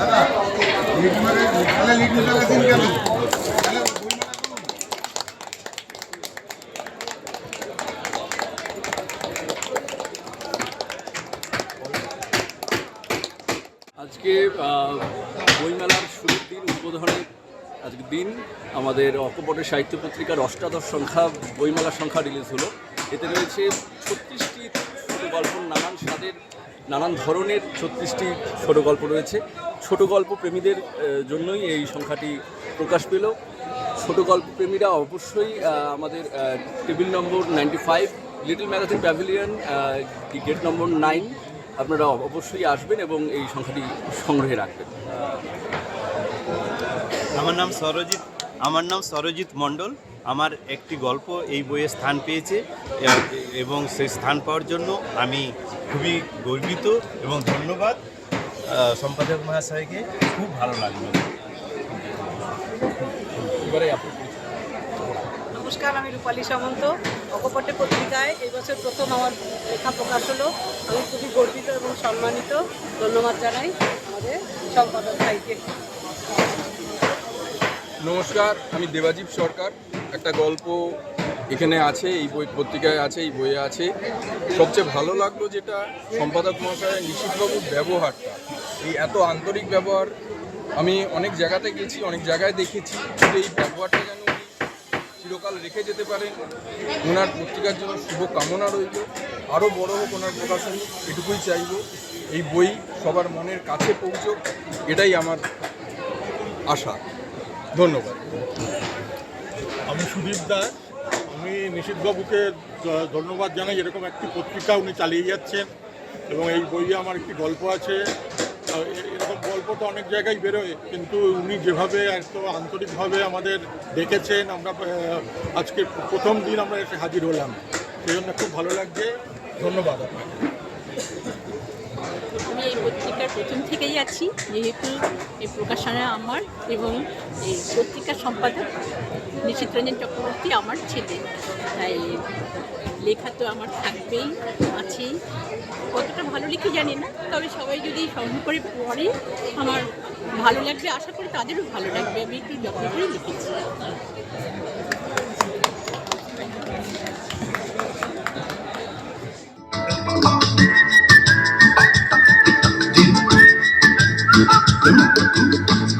আজকে বইমেলার শুরুর দিন, উদ্বোধনের আজকে দিন আমাদের অকপটের সাহিত্য পত্রিকার অষ্টাদশ সংখ্যা, বইমেলার সংখ্যা রিলিজ হলো। এতে রয়েছে ছত্রিশটি গল্প, নানান স্বাদের নানান ধরনের ছত্রিশটি ছোট গল্প রয়েছে। ছোট গল্প প্রেমীদের জন্যই এই সংখ্যাটি প্রকাশ পেল। ছোট গল্প প্রেমীরা অবশ্যই আমাদের table number ninety five, little magazine pavilion gate number nine, আপনারা অবশ্যই আসবেন এবং এই সংখ্যাটি সংগ্রহে রাখবেন। আমার নাম সরজিৎ আমার নাম সরজিৎ মণ্ডল। আমার একটি গল্প এই বইয়ে স্থান পেয়েছে, এবং সেই স্থান পাওয়ার জন্য আমি খুবই গর্বিত এবং ধন্যবাদ। সম্পাদক মহাশয়কে খুব ভালো লাগল। নমস্কার, আমি রূপালী সামন্ত। অকপটে পত্রিকায় এই বছর প্রথম আমার লেখা প্রকাশ হলো। আমি খুবই গর্বিত এবং সম্মানিত। ধন্যবাদ জানাই আমাদের সম্পাদক ভাইকে। নমস্কার, আমি দেবাজীব সরকার। একটা গল্প এখানে আছে, এই বই পত্রিকায় আছে, এই বইয়ে আছে। সবচেয়ে ভালো লাগল যেটা সম্পাদক মহাশয় নিশিতবাবুর ব্যবহারটা। এই এত আন্তরিক ব্যবহার, আমি অনেক জায়গাতে গেছি, অনেক জায়গায় দেখেছি এই ব্যবহারটা যেন চিরকাল রেখে যেতে পারেন। ওনার পত্রিকার জন্য শুভ কামনা রইল। আরও বড় হোক ওনার প্রকাশনী, এটুকুই চাইব। এই বই সবার মনের কাছে পৌঁছক, এটাই আমার আশা। ধন্যবাদ। আমি সুদীপ দাস। আমি দ- ধন্যবাদ জানাই, এরকম একটি পত্রিকা উনি চালিয়ে যাচ্ছেন এবং এই বইয়ে আমার একটি গল্প আছে। এরকম গল্প তো অনেক জায়গায় বেরোয়, কিন্তু উনি যেভাবে এত আন্তরিকভাবে আমাদের ডেকেছেন, আমরা আজকে প্রথম দিন আমরা এসে হাজির হলাম। সেই জন্য খুব ভালো লাগছে। ধন্যবাদ আপনাকে। আমি এই পত্রিকার প্রথম থেকেই আছি, যেহেতু এই প্রকাশনা আমার এবং এই পত্রিকার সম্পাদক নিশিত রঞ্জন চক্রবর্তী আমার ছেলে। তাই লেখা তো আমার থাকবেই আছেই কতটা ভালো লিখে জানি না, তবে সবাই যদি সংগ্রহ করে পড়ে, আমার ভালো লাগবে, আশা করি তাদেরও ভালো লাগবে। আমি একটু যত্ন করে লিখেছি। Thank you.